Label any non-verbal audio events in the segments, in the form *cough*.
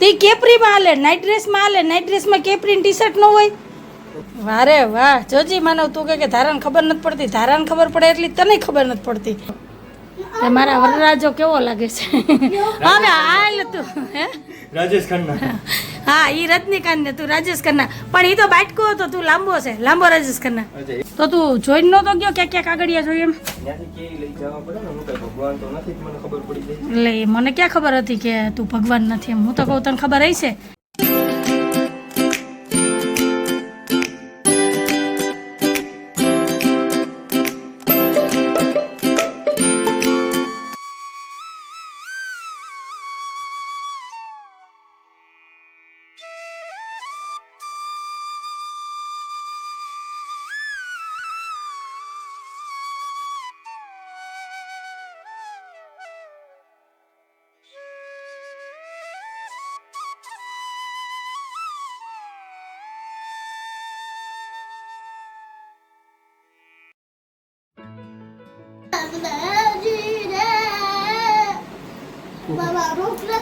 તે કેપરીમાં હાલે નાઇટ ડ્રેસમાં હાલે નાઇટ ડ્રેસમાં કેપરીન ટી શર્ટ ન હોય? વારે વાહ જોજી માનવ તું કે ધારાને ખબર નથી પડતી? ધારાને ખબર પડે એટલી તને ખબર નથી પડતી? એ મારા વરરાજો કેવો લાગે છે? હવે હાલ તું હે? રાજેશ ખન્ના હા ઈ રજનીકાંત ને તું રાજેશ ખન્ના પણ ઈ તો બાટકો હતો તું લાંબો છે લાંબો રાજેશ ખન્ના તો તું જોઈ ન તો ગયો ક્યાં ક્યાં કાગળિયા જોઈએ એમ? ત્યાંથી કે લઈ જવા પડે ને? હું કઈ ભગવાન તો નથી જ મને ખબર પડી જાય એટલે મને ક્યાં ખબર હતી કે તું ભગવાન નથી એમ? હું તો કહું તને ખબર હશે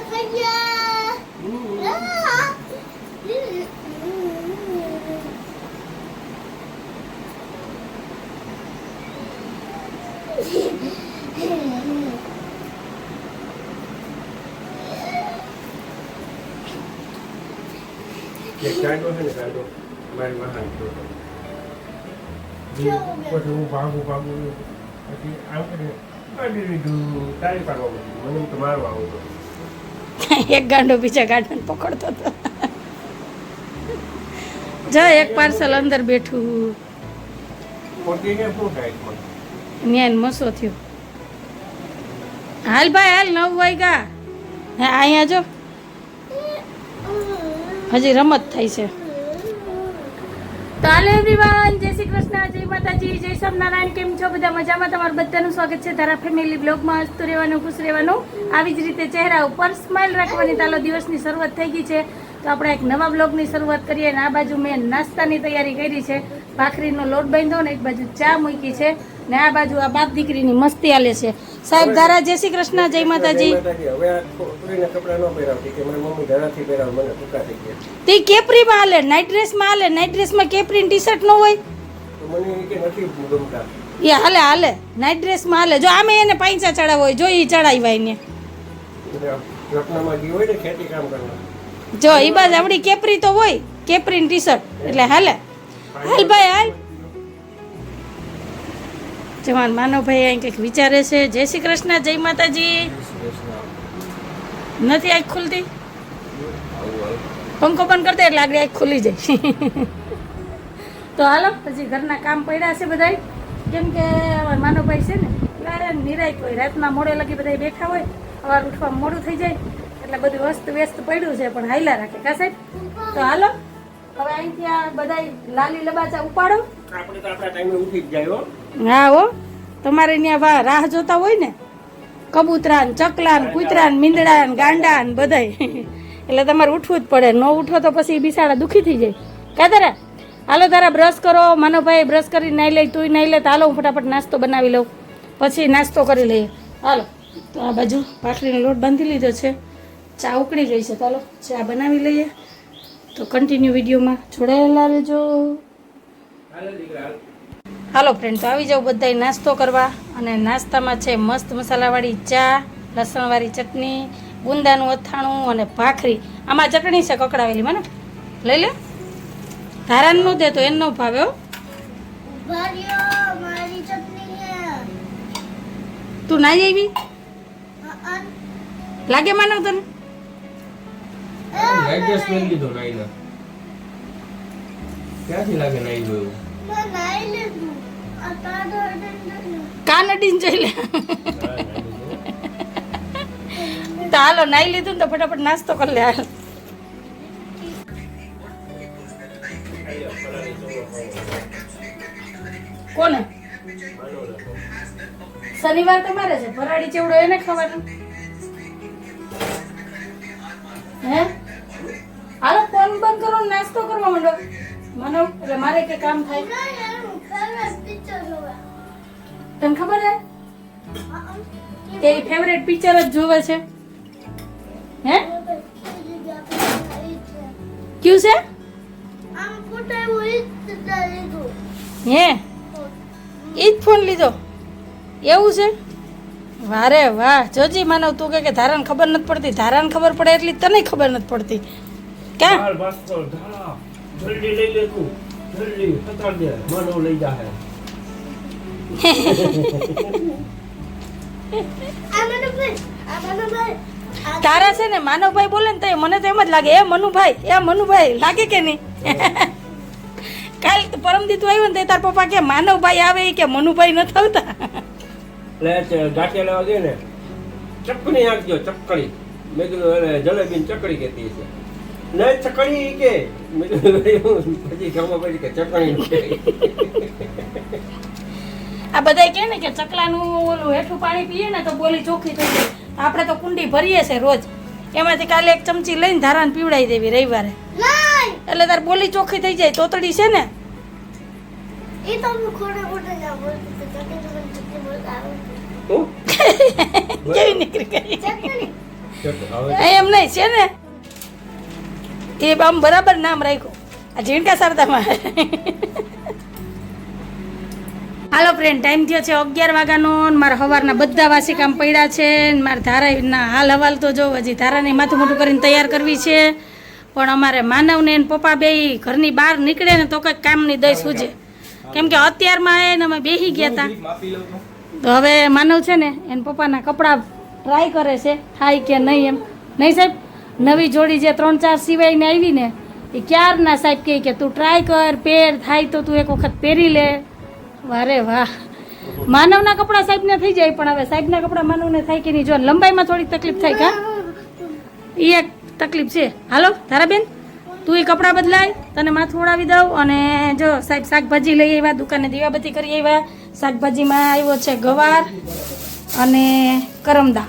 રોટલા થઈ ગયા એક ગાંડો છે ને ગાંડો મારી મહાન તો પછી હું ભાગું ભાગું પછી આમ કરીને કાઢી લીધું તારી પાડવા માંડ્યું. મને એમ તો મારવા આવતો એક ગાંડો બીજા ગાંડાને પકડતો હતો. જો એક પાર્સલ અંદર બેઠું. ન્યાય મસો થયો. હાલ ભાઈ હાલ નવ વાગ્યા. હે અહીંયા જો. હજી રમત થાય છે. તો હાલો એવરીવન જય શ્રી કૃષ્ણ, જય માતાજી, જય સ્વામિનારાયણ, કેમ છો બધા મજામાં? તમારું બધાનું સ્વાગત છે તારા ફેમિલી બ્લોગમાં હસતું રહેવાનું, ખુશ રહેવાનું. આવી જ રીતે ચહેરા ઉપર સ્માઇલ રાખવાની તાલો દિવસની શરૂઆત થઈ ગઈ છે. તો આપણે એક નવા બ્લોગની શરૂઆત કરીએ અને આ બાજુ મેં નાસ્તાની તૈયારી કરી છે. ભાખરીનો લોટ બાંધ્યો ને એક બાજુ ચા મૂકી છે. ને આ બાજુ આ બાપ દીકરીની મસ્તી આલે છે. સાહેબ ધારા જય શ્રી કૃષ્ણ જય માતાજી. જય માતાજી. હવે આ છોકરીને કપડાં ન પહેરાવતી કે મારી મમ્મી ઘરેથી પહેરાવ મને ટૂંકા થઈ ગયા. તે કેપરીમાં હાલે નાઇટ ડ્રેસમાં હાલે નાઇટ ડ્રેસમાં કેપરી ટી શર્ટ ન હોય? તો મને એ કે નથી ગમતા. એ હાલે હાલે નાઇટ ડ્રેસમાં હાલે. જો આમે એને પૈસા ચડાવ હોય જો એ ચડાવ્યા એને. રત્નમાં ગઈ હોય ને ખેતી કામ કરવા. જો એ બાજ આવડી કેપરી તો હોય કેપરી ટી શર્ટ એટલે હાલે. હાલ ભાઈ હાલ. જવાન માનવભાઈ અહીં કંઈક વિચારે છે. જય શ્રી કૃષ્ણ, જય માતાજી. નથી આંખ ખુલતી? પંખો બંધ કરતા એટલે આગળ આંખ ખુલી જાય. તો હાલો, પછી ઘરના કામ પડ્યા છે બધાય. કેમ કે માનવભાઈ છે ને એટલે નિરાય હોય રાતના મોડે લગી બધા બેઠા હોય. સવાર ઉઠવા મોડું થઈ જાય. એટલે બધું વસ્ત વ્યસ્ત પડ્યું છે, પણ હાઈલા રાખે. કા સાહેબ? તો હાલો, હવે અહીંથી આ બધા લાલી લબાચા ઉપાડો. આપણે તો આપણા ટાઈમે ઉઠી જ જાય હો. હા હો. તમારે ત્યાં વા રાહ જોતા હોય ને કબૂતરા ને ચકલા ને કૂતરા ને મીંદડા ને ગાંડા ને બધાય. એટલે તમારે ઉઠવું જ પડે. ન ઉઠો તો પછી બિસાડા દુખી થઈ જાય. કા તારા? હાલો તારા બ્રશ કરો. માનવભાઈ બ્રશ કરી નાઈ લે તું નાઈ લે. તો હાલો હું ફટાફટ નાસ્તો બનાવી લઉં. પછી નાસ્તો કરી લઈએ. હાલો. તો આ બાજુ પાટલીનો લોટ બાંધી લીધો છે. ચા ઉકળી ગઈ છે. તો હાલો ચા બનાવી લઈએ. તો કન્ટિન્યુ વિડીયોમાં જોડાયેલા રહેજો. હાલો ફ્રેન્ડ તો આવી જાવ બધાય નાસ્તો કરવા. અને નાસ્તામાં છે મસ્ત મસાલાવાળી ચા લસણવાળી ચટણી ગુંદાનું અથાણું અને ભાખરી. આમાં ચટણી છે કકડાવેલી મને? લઈ લે. ધારાનું નો દે તો એનો ભાવ્યો હો. ભર્યો મારી ચટણી હે. તું ના આવી લાગે માનવ તને? સ્મેલ ક્યાંથી લાગે નાઈ જોયું મેં નાઈ લીધું આ તારો અડન કાન અડીને જોઈ લે? તો હાલો, નાઈ લીધું ને તો ફટાફટ નાસ્તો કરી લે કોને? શનિવાર તમારે છે, ફરાળી ચેવડો એને ખાવાનું. હે? હાલો, ફોન બંધ કરો નાસ્તો કરવા માંડો. મને મારે કે કામ થાય. તને ખબર હે? એ ફેવરેટ પિક્ચર જ જોવે છે. હે? ક્યું છે? હે? ઈ જ ફોન લીધો. એવું છે? વારે વાહ. જોજી માનવ તું કે કે ધારાને ખબર નથી પડતી. ધારાને ખબર પડે એટલી તને ખબર નથી પડતી. ક્યાં? જલ્દી લઈ લે તું. જલ્દી પતાડ દે માનવ લઈ ભાઈ આ તારા છે ને માનવભાઈ બોલે ને તો મને તો એમ જ લાગે એ મનુભાઈ એ મનુભાઈ લાગે કે નહીં? કાલ પરમ દી તું આવ્યો ને તાર પપ્પા કે માનવભાઈ આવે કે મનુભાઈ ન થતા એટલે ગાંઠિયા લેવા દે ને મેં કીધું જલેબી ચકડી કેતી છે નહીં ચકણી કે? પછી ગામમાં પછી કે ચકણી આ બધા કે ને કે ચકલાનું ઓલું હેઠું પાણી પીએ ને તો બોલી ચોખ્ખી થઈ જાય. આપણે તો કુંડી ભરીએ છે રોજ. એમાંથી કાલે એક ચમચી લઈને ધારાને પીવડાવી દેવી રવિવારે. એટલે તાર બોલી ચોખ્ખી થઈ જાય તોતડી છે ને? એ તો ના બોલતી બોલતા આવડતું. *laughs* કેવી નીકળી ગઈ? એમ નહીં છે ને? એ આમ બરાબર નામ રાખ્યું. આ ઝીણકા શારદામાં હાલો ફ્રેન્ડ ટાઈમ થયો છે અગિયાર વાગ્યાનો મારા સવારના બધા વાસી કામ પડ્યા છે મારા ધારાના હાલ હવાલ તો જો હજી ધારાને માથું મોટું કરીને તૈયાર કરવી છે. પણ અમારે માનવને એને પપ્પા બે ઘરની બહાર નીકળે ને તો કંઈક કામની દઈ સૂજે. કેમ કે અત્યારમાં એને અમે બેસી ગયા હતા તો હવે માનવ છે ને એને પપ્પાના કપડાં ટ્રાય કરે છે. થાય કે નહીં એમ. નહીં સાહેબ? નવી જોડી જે ત્રણ ચાર સિવાયને આવી ને, એ ક્યારના સાહેબ કહે કે, તું ટ્રાય કર પહેર થાય તો તું એક વખત પહેરી લે. વારે વાહ. માનવના કપડાં સાહેબને થઈ જાય, પણ હવે સાહેબના કપડાં માનવને થાય કે નહીં? જો, લંબાઈમાં થોડીક તકલીફ થાય કા? એ એક તકલીફ છે. હાલો, ધારાબેન, તું એ કપડાં બદલાય, તને માથું ઉડાવી દઉં અને જો, સાહેબ, શાકભાજી લઈ આવ્યા, દુકાને દીવાબત્તી કરી આવ્યા. શાકભાજીમાં આવ્યો છે ગવાર અને કરમદા.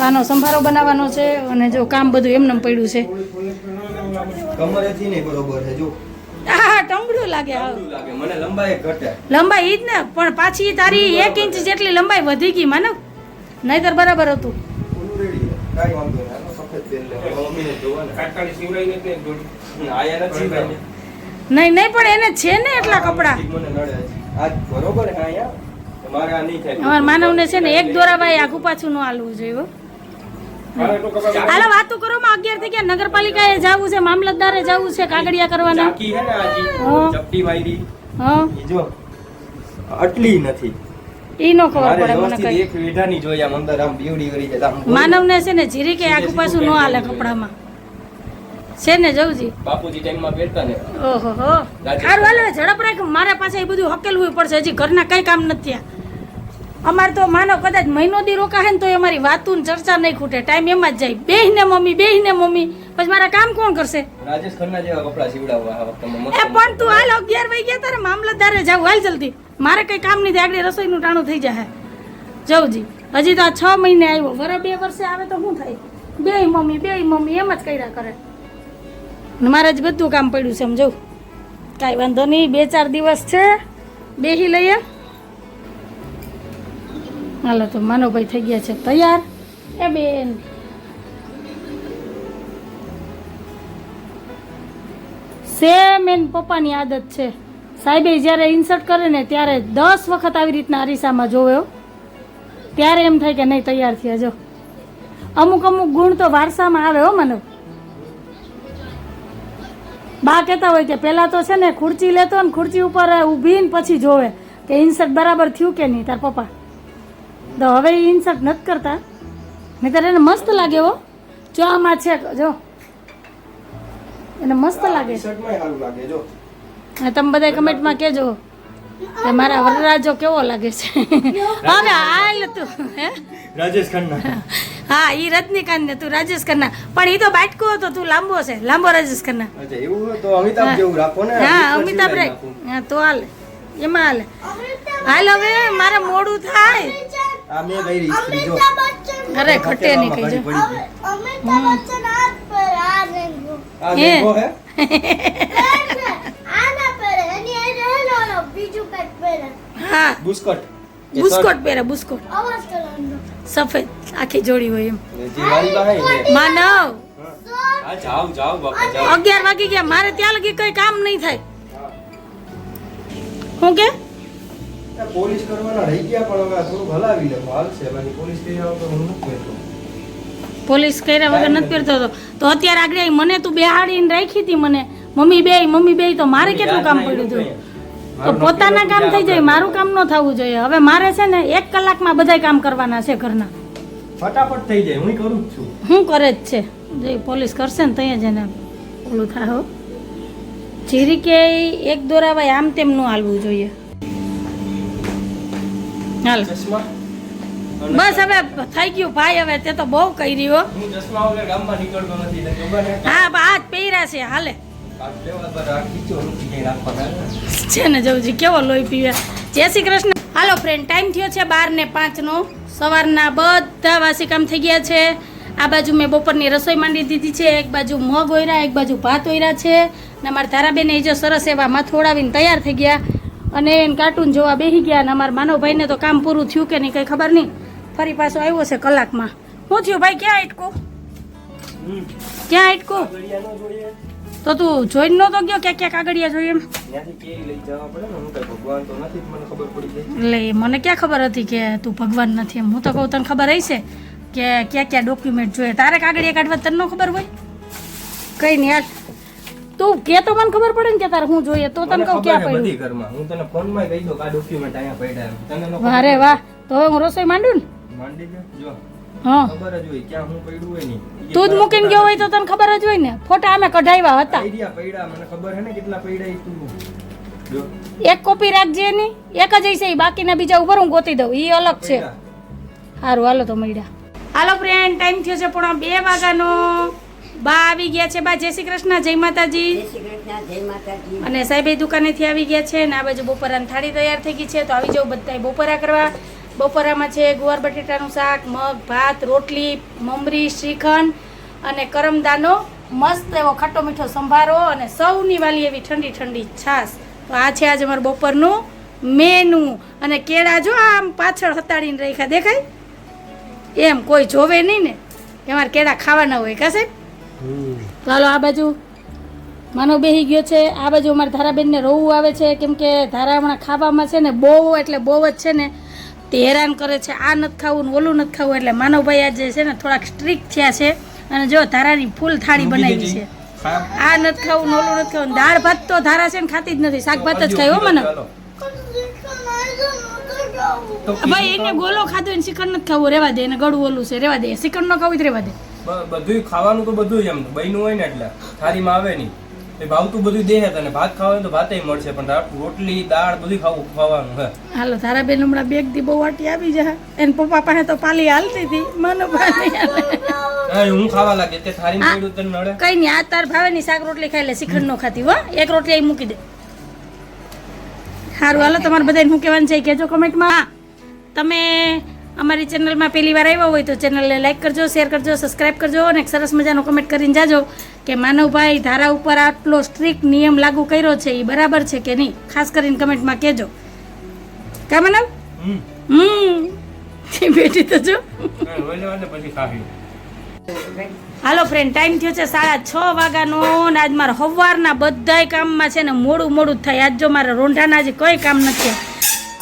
તો આનો સંભારો બનાવવાનો છે અને જો કામ બધું એમને પડ્યું છે. હા નહીં બરોબર છે જો. આ ટંગડું લાગે લંબાઈ ઈ જ ને પણ પાછી તારી એક ઇંચ જેટલી લંબાઈ વધી ગઈ માનવ નહીતર બરાબર હતું. નહીં નહીં પણ એને છે ને એટલા કપડાં. બરોબર માનવને છે ને એક દોરાભાઈ આગુ પાછું ન હાલવું જોઈએ હાલો વાતો કરો માં અગિયાર થઈ ગયા. નગરપાલિકાએ જવું છે મામલતદારે જવું છે કાગડિયા કરવાના. ચાકી હે ને આજી? ચપટી વાયરી હા. જો આટલી નથી. ઈ નો ખબર પડે મને કઈ. એક વેઢાની જોઈએ અંદર આમ બીવડી વળી જાય માનવને છે ને જીરી કે આખું પાછું ન હાલે કપડામાં. છે ને જવજી? બાપુજી ટાઈમમાં પહેરતા ને. ઓહો હો. સારું હાલો ઝડપ રાખ. મારા પાસે એ બધું હકેલવું પડશે. હજી ઘરના કઈ કામ નથી થયા. અમારે તો માનો કદાચ મહિનો દી રોકાહે ને તો અમારી વાતું ચર્ચા નહીં ખૂટે. ટાઈમ એમાં જ જાય. બેહીને મમ્મી બેહીને મમ્મી. પછી મારા કામ કોણ કરશે? રાજેશ ખન્ના જેવા કપડા સીવડાવવા આ વખતે એ પણ તું હાલ અગિયાર વાગી ગયા તારે મામલતદારે જાવ હાલ જલ્દી. મારે કઈ કામ નહીં આગળ રસોઈનું ટાણું થઈ જાય જવજી. હજી તો આ છ મહિને આવ્યો. વર બે વર્ષે આવે તો શું થાય? બે મમ્મી બે મમ્મી એમ જ કર્યા કરે. ને મારે જ બધું કામ પડ્યું છે સમજો કાંઈ વાંધો નહીં. બે ચાર દિવસ છે. બેહી લઈએ. હાલો તો માનવભાઈ થઈ ગયા છે તૈયાર. એ બેન. સેમ એન પપ્પાની આદત છે. સાહેબે જ્યારે ઇન્સર્ટ કરે ને ત્યારે દસ વખત આવી રીતના અરીસામાં જોયો ત્યારે એમ થાય કે નહીં, તૈયાર થયા, જો. અમુક અમુક ગુણ તો વારસામાં આવે હો મને બા કહેતા હોય કે પહેલાં તો છે ને ખુરચી લેતો ને ખુરચી ઉપર ઊભી ને પછી જોવે કે ઇન્સર્ટ બરાબર થયું કે નહીં તાર પપ્પા? તો હવે ઇન્સર્ટ નથી કરતા. નહીતર એને મસ્ત લાગે હો. જો આમાં છે જો. એને મસ્ત લાગે ટી-શર્ટમાંય સારું લાગે જો. અને તમે બધા કમેન્ટમાં કહેજો. કે મારા વરરાજો કેવો લાગે છે. હવે હાલ તું હે? રાજેશ ખન્ના. હા ઈ રજનીકાંત ને તું રાજેશ ખન્ના. પણ ઈ તો બાટકો હતો તું લાંબો છે. લાંબો રાજેશ ખન્ના. અચ્છા એવું તો અમિતાભ જેવું રાખો ને. હા અમિતાભ સિલાઈ હા તો હાલ. એમાં હાલ. હાલ હવે મારે મોડું થાય. ગઈ જો. અરે ખટે નહીં કઈ જો ઘડી અમિતાભ બચ્ચન હાથ પર આ લેંગો આ હે. હે? આ ના એની આ રહેલો બીજું કંઈક પહેરે. હા. બુસ્કટ. બુસ્કોટ પહેરે બુસ્કોટ. અવાજ કરવાનો સફેદ આખી જોડી હોય એમ. ને માનવ. અગિયાર વાગી ગયા. મારે ત્યાં લગી કઈ કામ નહીં થાય. હું કે? પોલીસ કરવાના રહી ગયા પણ હવે થોડું હલાવી લે હાલશે બાકી પોલીસ કર્યા વગર હું નથી કહેતો પોલીસ કર્યા વગર નથી પહેરતો હતો તો અત્યારે આગળ મને તું બેહાડીને રાખી હતી મને. મમ્મી બે મમ્મી બે તો મારે કેટલું કામ પડ્યું હતું તો? પોતાના કામ થઈ જાય મારું કામ ન થવું જોઈએ. હવે મારે છે ને એક કલાકમાં બધાય કામ કરવાના છે ઘરના. ફટાફટ થઈ જાય હું કરું છું. હું કરે જ છે. જો પોલીસ કરશે ને ત્યાં જ એને ઓલું થાય હો. જીરી કે એક દોરાવાય આમ તેમ નું હાલવું જોઈએ. હાલ. બસ હવે થઈ ગયું ભાઈ હવે તે તો બહુ કહી રહ્યો હું આજ પહેર્યા છે હાલે. છે. ને જવજી કેવો લોહી પીવે? જય શ્રી કૃષ્ણ. હાલો ફ્રેન્ડ ટાઈમ થયો છે બાર ને પાંચનો. સવારના બધા વાસી કામ થઈ ગયા છે. આ બાજુ મેં બપોરની રસોઈ માંડી દીધી છે. એક બાજુ મગ ઓયરા એક બાજુ ભાત ઓયરા છે. ને અમારા ધારાબેન એ જો સરસ એવા માથું ઓડાવીને તૈયાર થઈ ગયા. અને એને કાર્ટૂન જોવા બેસી ગયા અને અમારા માનવભાઈને તો કામ પૂરું થયું કે નહીં કંઈ ખબર નહીં. ફરી પાછો આવ્યો છે કલાકમાં. શું થયું ભાઈ ક્યાં અટકું ક્યાં અટકું તો તું જોઈને નતો ગયો ક્યાં ક્યાં કાગળિયા જોઈએ એમ? ત્યાંથી ક્યાંય લઈ જવા પડે ને હું કઈ ભગવાન તો નથી જ મને ખબર પડી જાય એટલે મને ક્યાં ખબર હતી કે તું ભગવાન નથી એમ? હું તો કહું તને ખબર હશે કે ક્યાં ક્યાં ડોક્યુમેન્ટ જોઈએ? તારે કાગળિયા કાઢવા તને ન ખબર હોય? કઈ નહીં યાર તું કે તો મને ખબર પડે ને કે તારે હું જોઈએ તો તને કહું ક્યાં પડ્યું? બધી ઘરમાં. હું તને ફોનમાં કહી દઉં કે આ ડોક્યુમેન્ટ અહીંયા પડ્યા. તને વાહ રે વાહ. તો હવે હું રસોઈ માંડું ને? માંડી દે જો. હા. ખબર જ હોય ક્યાં હું પડ્યું હોય નહીં તું જ મૂકીને ગયો હોય તો તને ખબર જ હોય ને. ફોટા અમે કઢાવ્યા હતા. આઈડિયા પડ્યા. મને ખબર હે ને કેટલા પડ્યા તું. એક કોપી રાખજે એની. એક જ હશે બાકીના બીજા ઉપર હું ગોતી દઉં. એ અલગ છે. સારું હાલો તો મળ્યા. હાલો ફ્રેન્ડ ટાઈમ થયો છે પણ બે વાગ્યાનો. બા આવી ગયા છે? બા જય શ્રી કૃષ્ણ જય માતાજી. અને સાહેબ દુકાનેથી આવી ગયા છે અને આ બાજુ બપોરાની થાળી તૈયાર થઈ ગઈ છે. તો આવી જાવ બધાય બપોરા કરવા. બપોરામાં છે ગુવાર બટેટાનું શાક મગ ભાત રોટલી મમરી શ્રીખંડ અને કરમદાનો મસ્ત એવો ખાટો મીઠો સંભારો અને સૌની વાલી એવી ઠંડી ઠંડી છાશ. તો આ છે આજે અમારું બપોરનું મેનુ. અને કેળા જો આમ પાછળ હતાડીને રાખ્યા દેખાય? એમ કોઈ જોવે નહીં ને અમારે કેળા ખાવાના હોય કા સાહેબ? હાલો આ બાજુ. માનો બેહી ગયો છે. આ બાજુ અમારા ધારાબેનને રોવું આવે છે. કેમ કે ધારા હમણાં ખાવામાં છે ને બહુ એટલે બહુ જ છે ને તે હેરાન કરે છે. આ નથી ખાવું ને ઓલું નથી ખાવું એટલે માનવભાઈ આજે છે ને થોડાક સ્ટ્રિક થયા છે. અને જો ધારાની ફૂલ થાળી બનાવી છે. આ નથી ખાવું ઓલું નથી ખાવું. દાળ ભાત તો ધારા છે ને ખાતી જ નથી. શાક ભાત જ ખાય હો મને. ચાલો. ભાઈ એને ગોલો ખાધો ને શ્રીખંડ નથી ખાવું. રેવા દે એને ગળું ઓલું છે. રેવા દે. શ્રીખંડ ન ખાવું જ રેવા દે. બ- બધુંય ખાવાનું તો બધું જ એમ બન્યું હોય ને એટલે. થાળીમાં આવે નહીં. એ ભાવતું બધું દેહ તને. ભાત ખાવાનું તો ભાતે મળશે પણ રોટલી દાળ બધું ખાવું ખાવાનું હે. હાલો તારા બેન હમણાં બેગથી બહુ વાટી આવી જા એને પપ્પા પાસે તો પાલી હાલતી હતી. મને પાલી હાલે. હું ખાવા લાગે તે થારી પડ્યું તને નડે? કઈ નહીં આ તાર ભાવે ની શાક રોટલી ખાઈ લે શ્રીખંડ નો ખાતી હો. એક રોટલી અહીં મૂકી દે. સારું હાલો તમારે બધાને હું કહેવાનું છે કેજો કમેન્ટમાં. તમે અમારી ચેનલમાં પહેલી વાર આવ્યા હોય તો ચેનલને લાઈક કરજો શેર કરજો સબસ્ક્રાઈબ કરજો અને એક સરસ મજાનો કમેન્ટ કરીને જાજો કે માનવભાઈ ધારા ઉપર આટલો સ્ટ્રિક્ટ નિયમ લાગુ કર્યો છે એ બરાબર છે કે નહીં? ખાસ કરીને કમેન્ટમાં કહેજો. કા માનવ હમ. બેઠી તો જો હાલો ફ્રેન્ડ ટાઈમ થયો છે સાડા છ વાગ્યાનો ને આજ મારા સવારના બધાય કામમાં છે ને મોડું મોડું થાય. આજ જો મારા રોંઢાના આજે કોઈ કામ નથી.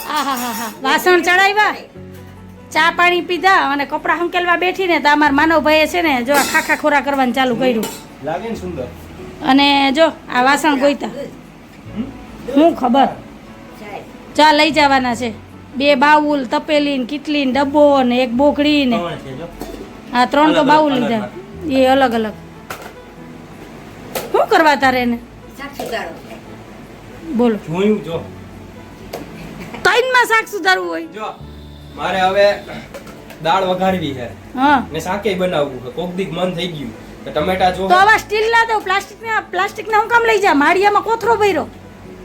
આ હા હા હા વાસણ ચડાવ્યા? ચા પાણી પીધા અને કપડાં હંકેલવા બેઠીને તો અમારા માનવભાઈએ છે ને જો આ ખાખા ખોરા કરવાનું ચાલુ કર્યું. લાગે ને સુંદર. અને જો આ વાસણ ગોઈતા. હું ખબર? ચા લઈ જવાના છે. બે બાઉલ તપેલી ને કીટલી ને ડબ્બો ને એક બોકડી ને. આ ત્રણ તો બાઉલ લીધા. એ અલગ અલગ શું કરવા તારે એને? બોલો. જોયું જો. ત્રણમાં શાક સુધારવું હોય? જો. મારે હવે દાળ વઘારવી છે. હા. ને શાકે બનાવવું છે. કોક દીક મન થઈ ગયું. તો ટમેટા જો તો આવા સ્ટીલ ના દો પ્લાસ્ટિક ના પ્લાસ્ટિક ના હું કામ લઈ જા માળિયામાં કોથરો ભર્યો.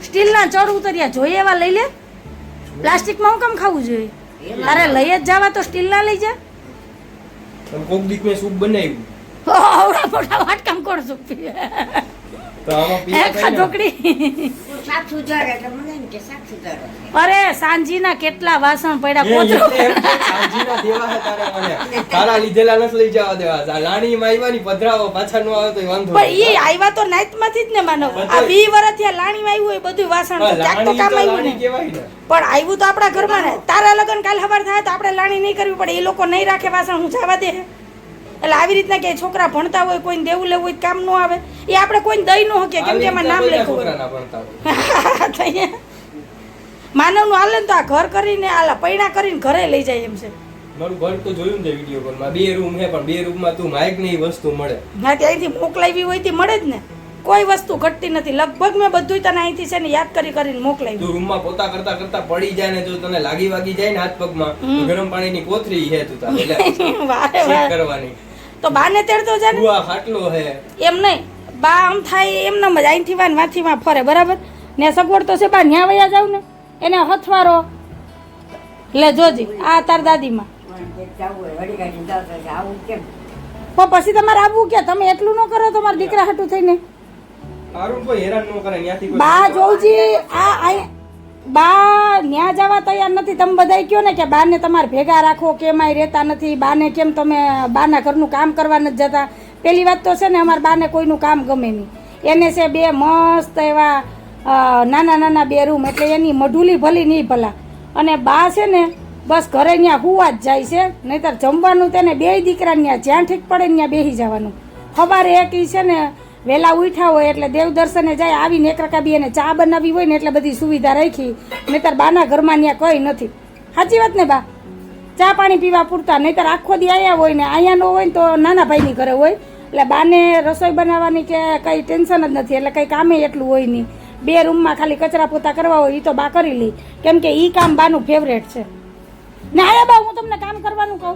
સ્ટીલ ના ચડ ઉતર્યા. જોઈએ એવા લઈ લે. પ્લાસ્ટિકમાં હું કામ ખાવું જોઈએ? તારે લઈ જ જાવા તો સ્ટીલ ના લઈ જા. કોક દીક મેં સૂપ બનાવ્યું. આવડા મોટા વાટકામ કોણ સૂપ પીવા? અરે સાંજીના કેટલા વાસણ પડ્યા પોતરો. તારે મને. તારા લીધેલા નથી લઈ જવા દેવા. રાણી માં પધરાવો પાછા નો આવે તો વાંધો પણ એ આવ્યા તો નાઈટમાંથી જ ને માનો. આ વી વર્ષથી લાણી લાણીમાં આવ્યું હોય બધું વાસણ તો ક્યાંક તો કામ આવ્યું ને. પણ આવ્યું તો આપણા ઘરમાં ને. તારા લગન કાલ સવાર થાય તો આપણે લાણી નહીં કરવી પડે. એ લોકો નહીં રાખે વાસણ હું જવા દે. એટલે આવી રીતના કે છોકરા ભણતા હોય કોઈને દેવું લેવું હોય કામ ન આવે એ આપણે કોઈને દઈ ન શકીએ કેમ કે એમાં નામ લખ્યું હોય. *laughs* માનવનું હાલે ને તો આ ઘર કરીને આલા પૈણા કરીને ઘરે લઈ જાય એમ છે. મારું ઘર તો જોયું ને વીડિયો કોલમાં બે રૂમ છે પણ બે રૂમમાં તું માઇકની વસ્તુ મળે. ના ત્યાંથી મોકલાવી હોય તે મળે જ ને. કોઈ વસ્તુ ઘટતી નથી. લગભગ મેં બધું તને અહીંથી છે ને યાદ કરી કરીને મોકલાવી. તું રૂમમાં પોતા કરતા કરતા પડી જાય ને જો તને લાગી વાગી જાય ને હાથ પગમાં ગરમ પાણીની કોથળી છે તું તારે. *laughs* કરવાની. તો બાને તેડતો જા ને ખાટલો હે. એમ નહીં. બા આમ થાય એમ નમ જ અહીંથી વાન વાથી માં ફરે બરાબર? ને સગવડ તો છે બા ન્યા વયા જાવ ને એને હથવારો. લે જોજી આ તાર દાદીમાં. પણ પછી તમારે આવવું કે તમે એટલું ન કરો તમારા દીકરા હાટું થઈને. મારું કોઈ હેરાન ન કરે ત્યાંથી બા જોજી આ બા ન્યા જવા તૈયાર નથી. તમે બધાય કહો ને કે બાને તમારે ભેગા રાખો કેમાય રહેતા નથી. બાને કેમ તમે બાના ઘરનું કામ કરવા નથી જતા? પેલી વાત તો છે ને, અમારા બાને કોઈનું કામ ગમે નહીં. એને છે બે મસ્ત એવા નાના નાના બે રૂમ એટલે એની મઢુલી ભલી નહીં ભલા. અને બા છે ને, બસ ઘરે ત્યાં હુવા જ જાય છે. નહીતર જમવાનું તેને બે દીકરા ત્યાં જ્યાં ઠીક પડે ત્યાં બેસી જવાનું. ખબર એક ઈ છે ને વહેલા ઉઠ્યા હોય એટલે દેવ દર્શને જાય, આવીને બી એને ચા બનાવી હોય ને એટલે બધી સુવિધા રાખી. નહીતર બાના ઘરમાં ત્યાં કંઈ નથી. સાચી વાત ને બા? ચા પાણી પીવા પૂરતા, નહીતર આખો દી આવ્યા હોય ને અહીંયા ન હોય ને તો નાના ભાઈની ઘરે હોય. એટલે બાને રસોઈ બનાવવાની કે કંઈ ટેન્શન જ નથી, એટલે કંઈ કામે એટલું હોય નહીં. બે રૂમમાં ખાલી કચરા પોતા કરવા હોય એ તો બા કરી લે. કેમ કે એ કામ બાનું ફેવરેટ છે. ને આયા બા, હું તમને કામ કરવાનું કહું.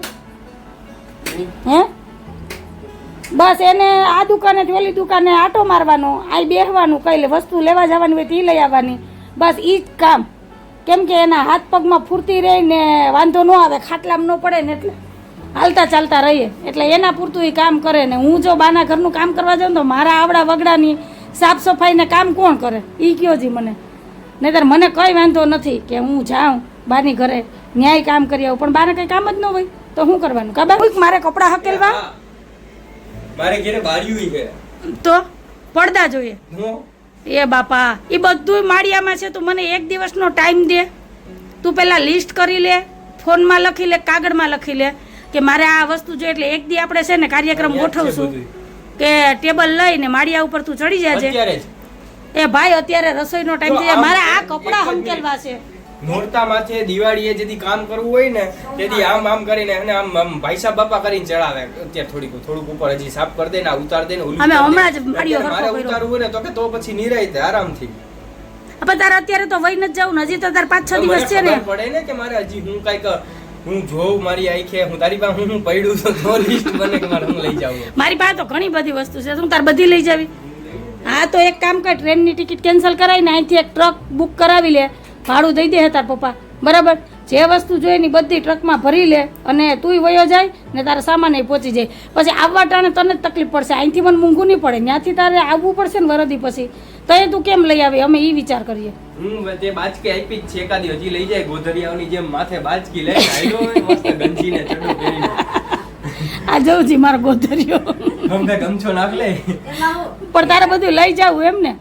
હે? બસ એને આ દુકાને ઓલી દુકાને આટો મારવાનો, આ બેહવાનું, કઈ વસ્તુ લેવા જવાની હોય તો લઈ આવવાની. બસ ઈ જ કામ. કેમ કે એના હાથ પગમાં ફૂરતી રહે ને વાંધો ન આવે, ખાટલામાં ન પડે ને એટલે. હાલતા ચાલતા રહીએ. એટલે એના પૂરતું એ કામ કરે ને હું જો બાના ઘરનું કામ કરવા જાઉં તો મારા આવડા વગડાની સાફ સફાઈને કામ કોણ કરે? એ કયો જી મને? નહીતર મને કંઈ વાંધો નથી કે હું જાઉં બાની ઘરે ન્યાય કામ કરી આવું. પણ બાને કંઈ કામ જ ન હોય. તો શું કરવાનું? કાબા મારે કપડાં હકેલવા. મારે ઘરે બારીયું છે. તો પડદા જોઈએ. એ બાપા એ બધું માળિયામાં છે તું મને એક દિવસનો ટાઈમ દે. તું પહેલાં લિસ્ટ કરી લે ફોનમાં લખી લે કાગળમાં લખી લે કે મારે આ વસ્તુ જોઈએ એટલે એક દી આપણે છે ને કાર્યક્રમ ગોઠવશું. કે ટેબલ લઈને માળિયા ઉપર તું ચડી જાજે. એ ભાઈ અત્યારે રસોઈનો ટાઈમ થઈ જાય મારે આ કપડાં હંકેલવા છે. નોરતા માથે દિવાળીએ જેથી કામ કરવું હોય ને તેથી આમ આમ કરીને અને આમ આમ ભાઈસા બાપા કરીને ચડાવે. અત્યારે થોડીક થોડુંક ઉપર હજી સાફ કરી દે ને ઉતાર દે ને અમે હમણાં જ મારે ઉતારવું હોય ને તો કે તો પછી નિરાયતે આરામથી. પણ તારે અત્યારે તો વહી નથી જવું હજી તો તાર પાંચ છ તો દિવસ છે ને. પડે ને કે મારે હજી હું કંઈક હું જોઉં મારી આંખે હું તારી પાસે હું હું પડ્યું છું તો લિસ્ટ બને કે મારે હું લઈ જાઉં. મારી પાસે તો ઘણી બધી વસ્તુ છે તું તાર બધી લઈ જાવી? હા તો એક કામ કર ટ્રેનની ટિકિટ કેન્સલ કરાવીને અહીંથી એક ટ્રક બુક કરાવી લે. ભાડું દઈ દે તાર પપ્પા. બરાબર? જે વસ્તુ જોઈએ ને બધી ટ્રકમાં ભરી લે અને તુંય વયો જાય ને તારા સામાન પહોંચી જાય. પછી આવવા ટાણે તને જ તકલીફ પડશે. અહીંથી મને મૂંઘું નહીં પડે. ત્યાંથી તારે આવવું પડશે ને વરદી પછી. તો એ તું કેમ લઈ આવી? અમે એ વિચાર કરીએ. હું તે બાચકી આપી જ છે એકાદી. હજી લઈ જાય. ગોધરિયાઓની જેમ માથે બાચકી લઈ આવ્યો મસ્ત ગંજીને ચડો પહેરીને. આ જવું છે મારો ગોધરિયો. ગમે ગમછો નાખ લે પણ તારે બધું લઈ જાવ એમ ને?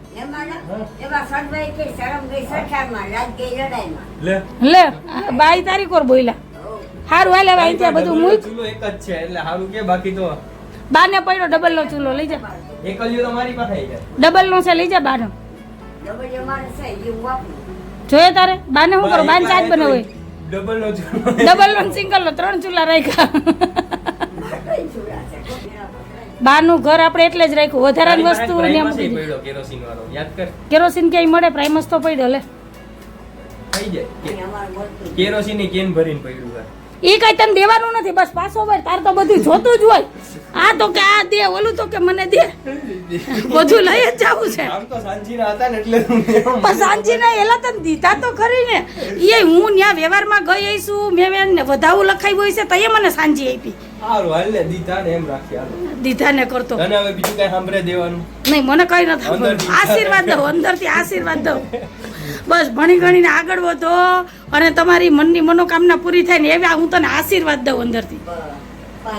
લે. લે બાઈ તારી કોર બોયલા સારું હાલે ભાઈ ત્યાં બધું મૂક. ચૂલો એક જ છે એટલે હારું કે બાકી તો. બાને પડ્યો ડબલ નો ચૂલો લઈ જા. એકલિયો તો મારી પાસે આવી જાય. ડબલ નો છે લઈ જા બાર ડબલ અમારે છે એ વાપરું જોઈએ તારે બાને શું કરો? બાને ચાજ બનાવે. ડબલ નો ચૂલો. ડબલ નો સિંગલ નો ત્રણ ચૂલા રાખ્યા. બાનું ઘર આપણે એટલે જ રાખ્યું. વધારાની વસ્તુ ને એમ કેરોસીન વાળો. યાદ કર. કેરોસીન ક્યાંય મળે? પ્રાઇમસ તો પડ્યો લે. થઈ જાય. કેરોસીનની કેન ભરીને પડ્યું છે? એ કઈ તને દેવાનું નથી બસ પાછો હોય તાર તો બધું જોતું જ હોય. આ તો કે આ દે ઓલું તો કે મને દે. બધું લઈ જ જવું છે. આમ તો સાંજીના હતા ને એટલે પણ સાંજે ના એલા તને દીધા તો ખરી ને. એ હું ત્યાં વ્યવહારમાં ગઈ છું મેં વધાવું લખાયું હોય છે તો એ મને સાંજી આપી. સારું હાલે ને દીધા ને એમ રાખી હાલો. દીધા ને કરતો. અને હવે બીજું કઈ સાંભળે દેવાનું? નહીં મને કઈ નથી આશીર્વાદ દો અંદરથી આશીર્વાદ દો બસ ભણી ગણીને આગળ વધો અને તમારી મનની મનોકામના પૂરી થાય ને એવા હું તને આશીર્વાદ દઉં અંદરથી.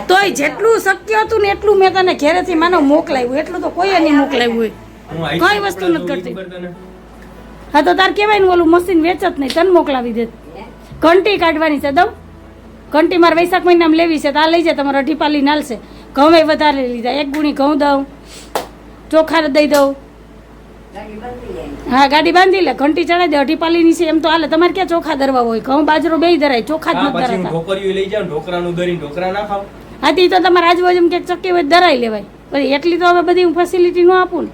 તોય જેટલું શક્ય હતું ને એટલું મેં તને ઘેરેથી માનવ મોકલાવ્યું. એટલું તો કોઈએ નહીં મોકલાવ્યું હોય. કઈ વસ્તુ નથી કરતી. હા તો તાર કહેવાય ને ઓલું મશીન વેચત નહીં તને મોકલાવી દે. ઘંટી કાઢવાની છે દઉં? ઘંટી મારે વૈશાખ મહિનામાં લેવી છે તો આ લઈ જાય તમારે અઢી પાલી નાલશે. ઘઉં વધારે લીધા એક ગુણી ઘઉં દઉં ચોખા દઈ દઉં. હા ગાડી બાંધી લે ઘંટી ચડાવી દે અઢી પાલીની છે એમ તો હાલે. તમારે ક્યાં ચોખા ધરવા હોય? ઘઉં બાજરો બે ધરાય ચોખા જ નથી ધરાતા. ઢોકરીઓ લઈ જાઉં ઢોકરાનું દરીને ઢોકરા ના ખાવ હા તે તો તમારે આજુબાજુ ક્યાંક ચક્કી હોય ધરાઈ લેવાય. પછી એટલી તો હવે બધી હું ફેસિલિટી ન આપું ને.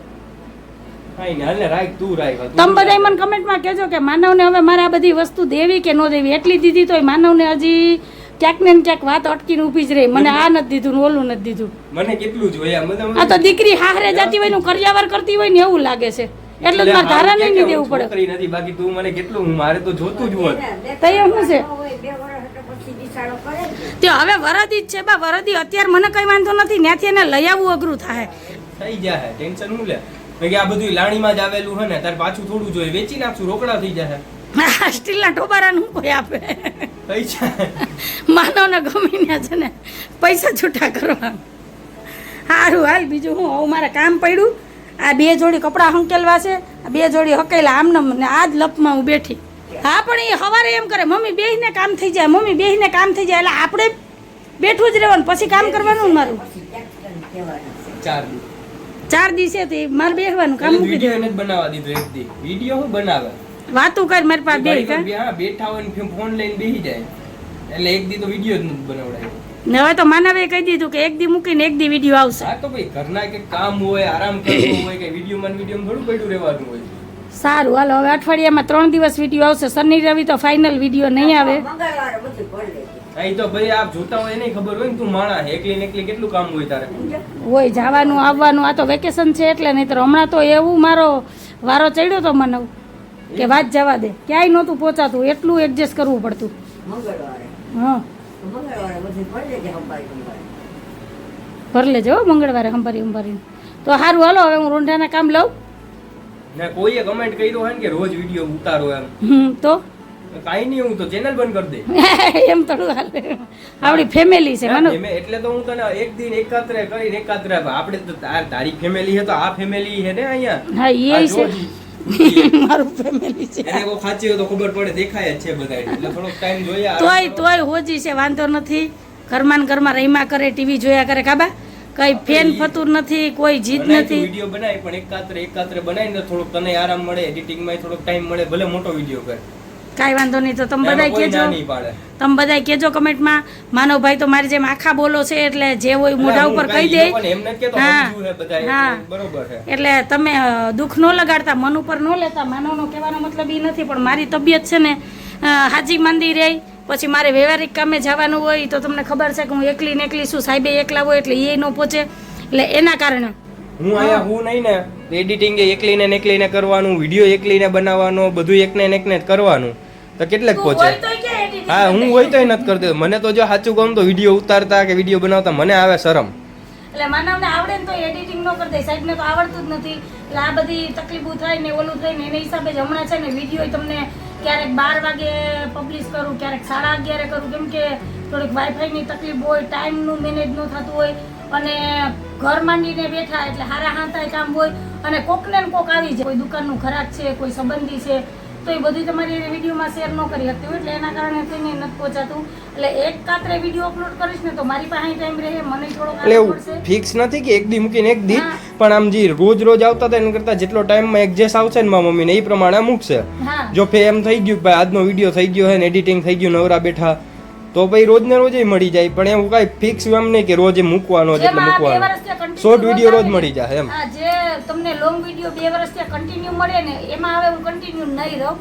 તું તું તમે બધા. મને કમેન્ટમાં કહેજો કે માનવને હવે મારે આ બધી વસ્તુ દેવી કે ન દેવી? એટલી દીધી તોય માનવને હજી ક્યાંક ને ક્યાંક વાત અટકીને ઊભી જ રહી. મને આ નથી દીધું ને ઓલું નથી દીધું. મને કેટલું જોયા આ તો દીકરી હારે જતી હોય ને કરિયાવર કરતી હોય ને એવું લાગે છે. એટલે મારે ધારા નહીં દેવું પડે. નથી બાકી તું મને કેટલું મારે તો જોતું જ હોત તૈયાર હું છે? ને. તે હવે વરદી જ છે બા વરદી અત્યારે મને કઈ વાંધો નથી ત્યાંથી એને લઈ આવવું અઘરું થાય. થઈ જાય ટેન્શન હું લે? કે આ બધું લાણીમાં જ આવેલું હે ને તાર પાછું થોડું જોઈએ. વેચી નાખશું રોકડા થઈ જાય *laughs* સ્ટીલના ટોબારાનું કોઈ આપે? માનવને ગમીને છે ને પૈસા છૂટા કરવા સારું હાલ બીજું હું હવે મારે કામ પડ્યું. આ બે જોડી કપડાં હંકેલવા છે આ બે જોડી હકેલા આમનમ ને આ જ લપમાં હું બેઠી. હા પણ એ સવારે એમ કરે મમ્મી બેહીને કામ થઈ જાય મમ્મી બેહીને કામ થઈ જાય એટલે આપણે બેઠું જ રહેવાનું પછી કામ કરવાનું મારું. ચાર દિવસે તે મારે બેહવાનું કામ મૂકી જ બનાવવા દીધો એક દી. વીડિયો બનાવે. વાતું કર મારી પાસે બે બેઠા હોય ને ફોન લઈને બેસી જાય. એટલે એક દી તો વીડિયો જ નથી બનાવડાયો. ને હવે તો માનવે કહી દીધું કે એક દી મૂકીને એક દી વીડિયો આવશે. હા તો ભાઈ ઘરના કે કામ હોય આરામ કરવો હોય કે વીડિયો માં વીડિયો થોડું પડ્યું રહેવાનું હોય. સારું હાલો હવે અઠવાડિયામાં ત્રણ દિવસ વીડિયો આવશે. શનિ રવિ તો ફાઇનલ વીડિયો નહીં આવે. અહીં તો ભાઈ આપ જોતા હોય નહીં ખબર હોય ને તું માણા એકલી ને એકલી કેટલું કામ હોય તારે? હોય જવાનું આવવાનું આ તો વેકેશન છે એટલે નહીં તો હમણાં તો એવું મારો વારો ચડ્યો તો મને. કે વાત જવા દે. ક્યાંય નહોતું પહોંચાતું એટલું એડજસ્ટ કરવું પડતું. મંગળવારે. હા. તો મંગળવારે બધું ભરી લેજે મંગળવારે હંભારી હંભારી તો સારું હાલો હવે હું રોંઢાના કામ લઉં. ને કોઈએ કમેન્ટ કર્યો હોય ને કે રોજ વીડિયો ઉતારો એમ. હમ તો? કાંઈ નહીં હું તો ચેનલ બંધ કરી દે. *laughs* એમ થોડું હાલે. આપણી ફેમિલી છે મને એટલે તો હું તને એક દિન એકાત્રે કરીને એકાત્રે આપણે તો તારી ફેમિલી છે તો આ ફેમિલી છે ને અહીંયા? હા એ છે. *laughs* મારું ફેમિલી છે. કોઈ ખાંચી હોય તો ખબર પડે દેખાય જ છે બધા એટલે થોડોક ટાઈમ જોઈએ તોય તોય હોજી છે વાંધો નથી. ઘરમાં ઘરમાં રહીમાં કરે ટીવી જોયા કરે કાબા કઈ ફેન ફતુર નથી કોઈ જીત નથી. વિડિયો બનાય પણ એકાત્રે એકાત્રે બનાવીને થોડોક તને આરામ મળે એડિટિંગમાં થોડોક ટાઈમ મળે ભલે મોટો વીડિયો કર. કાંઈ વાંધો નહીં તો તમે બધા બધાય કહેજો. તમે બધાય કહેજો કમેન્ટમાં માનવભાઈ તો મારી જેમ આખા બોલો છે એટલે જે હોય મોઢા ઉપર કહી દે. હા, હા. એટલે તમે દુઃખ ન લગાડતા મન ઉપર ન લેતા માનવનો કહેવાનો મતલબ એ નથી પણ મારી તબિયત છે ને હાજી માંદી રહી પછી મારે વ્યવહારિક કામે જવાનું હોય તો તમને ખબર છે કે હું એકલી ને એકલી છું સાહેબે એકલા હોય એટલે એ ન પહોંચે. એટલે એના કારણે. હું અહીંયા હું. નહીં ને એડિટિંગ એકલીને ને એકલીને કરવાનું વીડિયો એકલીને બનાવવાનો બધું એકને એકને જ કરવાનું. તો કેટલેક પહોંચે હા હું હોય તોય નથી કરતો. મને તો જો સાચું કહું તો વીડિયો ઉતારતા કે વીડિયો બનાવતા મને આવે શરમ. એટલે માનવને આવડે ને તો એડિટિંગ ન કરી દે. સાહેબને તો આવડતું જ નથી. એટલે આ બધી તકલીફો થાય ને ઓલું થાય ને એના હિસાબે જ હમણાં છે ને વીડિયો તમને ક્યારેક બાર વાગે પબ્લિશ કરું ક્યારેક સાડા અગિયારે કરું. કેમ કે થોડીક વાઈફાઈની તકલીફ હોય ટાઈમનું મેનેજ ન થતું હોય અને ઘર માંડીને બેઠા એટલે હારા હાંતા કામ હોય અને કોકને ને કોક આવી જાય. કોઈ દુકાનનું ખરાબ છે કોઈ સંબંધી છે. તો એ બધું તમારી વિડીયોમાં શેર ન કરી શકતી હોય એટલે એના કારણે થઈને નથી પહોંચાતું. એટલે એક કાતરે વીડિયો અપલોડ કરીશ ને તો મારી પાસે ટાઈમ રહે મને થોડો એટલે ફિક્સ નથી કે એક દી મૂકીને એક દી પણ આમ જે રોજ રોજ આવતા હતા એના કરતા જેટલો ટાઈમમાં એડજસ્ટ આવશે ને મારા મમ્મીને એ પ્રમાણે મૂકશે. જો ફે એમ થઈ ગયું ભાઈ આજનો વીડિયો થઈ ગયો હે ને એડિટિંગ થઈ ગયું નવરા બેઠા તો ભાઈ રોજ ને રોજ મળી જાય પણ એવું કાંઈ ફિક્સ એમ નહીં કે રોજ મૂકવાનો એટલે મૂકવાનો. શોર્ટ વીડિયો રોજ મળી જાય એમ. જે તમને લોંગ વીડિયો બે વર્ષથી કન્ટિન્યુ મળે ને એમાં હવે હું કન્ટિન્યુ નહીં રહું.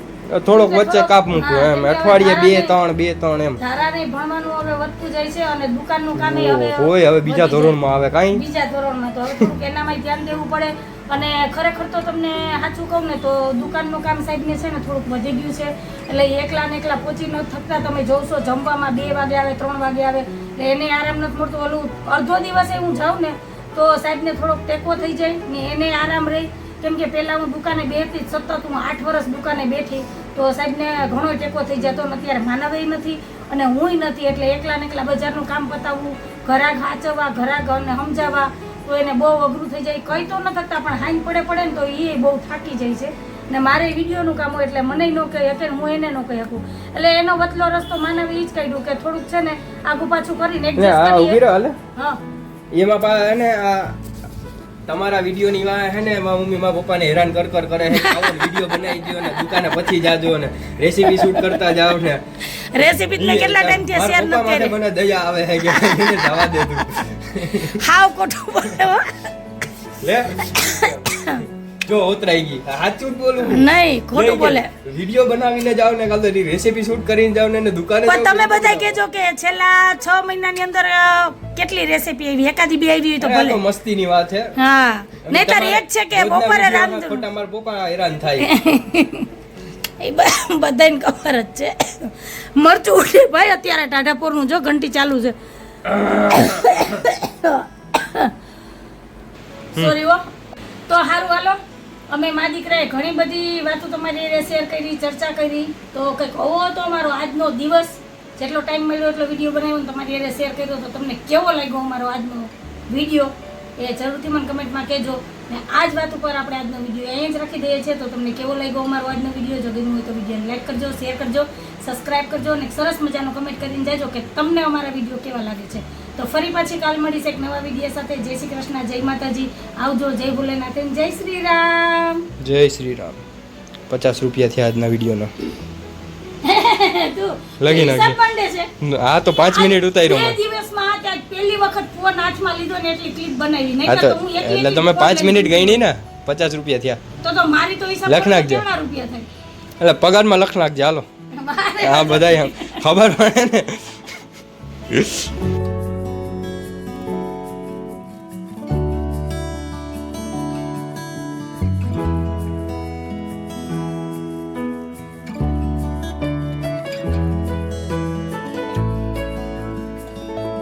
થોડોક વચ્ચે કાપ મૂકું એમ. અઠવાડિયે બે ત્રણ બે ત્રણ એમ. ધારાને ભણવાનું હવે વધતું જાય છે અને દુકાનનું કામ હવે હોય હવે બીજા ધોરણમાં આવે કાંઈ? બીજા ધોરણમાં તો હવે થોડુંક એનામાં ધ્યાન દેવું પડે. અને ખરેખર તો તમને સાચું કહું ને તો દુકાનનું કામ સાહેબને છે ને થોડુંક વધી ગયું છે. એટલે એકલા ને એકલા પહોંચી ન થતાં તમે જોશો, જમવામાં બે વાગે આવે, ત્રણ વાગે આવે, એટલે એને આરામ નથી મળતો. ઓલું અડધો દિવસે હું જાઉં ને તો સાહેબને થોડોક ટેકો થઈ જાય ને એને આરામ રહે. કેમ કે પહેલાં હું દુકાને બેઠી સતત હું આઠ વર્ષ દુકાને બેઠી, તો સાહેબને ઘણો ટેકો થઈ જતો અત્યારે માનવય નથી અને હુંય નથી. એટલે એકલા ને એકલા બજારનું કામ પતાવવું, ઘરાક હાચવવા ઘરાક અને સમજાવવા તો એને બહુ અઘરું થઈ જાય. કંઈ તો ન થતા પણ હાઈ પડે પડે ને તો એ બહુ થાકી જાય છે. ને મારે વિડીયોનું કામ હોય એટલે મને ન કહી શકે હું એને ન કહી શકું. એટલે એનો વતલો રસ્તો માનવ એ જ કાઢ્યું કે થોડુંક છે ને આગુ પાછું કરીને ઊભી કરીએ. હા. એમાં પા એને આ તમારા વીડિયો ની વાહ હે ને મારા મમ્મી મારા પપ્પાને હેરાન કર કર કરે છે આવો વીડિયો બનાવી દો ને દુકાને પછી જાજો ને. રેસીપી શૂટ કરતા જાવ ને. રેસીપી મેં કેટલા ટાઈમથી શેર ન કરી? મને દયા આવે છે કે જવા દે તું. હાવ કોઠો બોલે લે. જો ઉતરાઈ ગઈ. સાચું બોલું નહીં ખોટું બોલે. વિડિયો બનાવીને જાવ ને કાલે રેસીપી શૂટ કરીને જાવ ને ને દુકાને પણ તમે બધા કહેજો કે છેલ્લા છ મહિનાની અંદર કેટલી રેસીપી આવી? એકાદી બી આવી હોય તો ભલે મસ્તીની વાત છે. હા. નહીતર એક છે કે બપોરે રામ ખોટા માર પપ્પા હેરાન થાય. *laughs* એ બધાને ખબર જ છે. મરચું ઉઠે ભાઈ અત્યારે ટાઢાપોરનું જો ઘંટી ચાલુ છે. સોરી ઓ તો હારું, હાલો. અમે મા દીકરાએ ઘણી બધી વાતો તમારી શેર કરી, ચર્ચા કરી. તો કંઈક હોવો હતો અમારો આજનો દિવસ? જેટલો ટાઈમ મળ્યો એટલો વીડિયો બનાવ્યો તમારી હારે શેર કર્યો તો તમને કેવો લાગ્યો અમારો આજનો વીડિયો એ જરૂરથી મને કમેન્ટમાં કહેજો. ને આ જ વાત ઉપર આપણે આજનો વીડિયો અહીંયા જ રાખી દઈએ છીએ. તો તમને કેવો લાગ્યો અમારો આજનો વીડિયો જો ગમ્યો હોય તો વિડીયોને લાઈક કરજો શેર કરજો. સબસ્ક્રાઇબ કરજો અને સરસ મજાનો કમેન્ટ કરીને જાજો કે તમને અમારા વીડિયો કેવા લાગે છે. તો ફરી પાછી કાલ મળીશ એક નવા વીડિયો સાથે. જય શ્રી કૃષ્ણ જય માતાજી. આવજો જય ભોલેનાથ જય શ્રી રામ. જય શ્રી રામ. પચાસ રૂપિયા થયા આજના વિડીયોનો લગી નાખી હા તો પાંચ મિનિટ ને એટલી ક્લિપ બનાવી. નહીં તો તો હું એકલી એટલે તમે પાંચ મિનિટ ગઈ નહીં ને પચાસ રૂપિયા થયા. તો તો મારી તો હિસાબ લખ નાખજો. રૂપિયા થાય. એટલે પગારમાં લખ નાખજે હાલો. હા બધા ખબર પડે ને.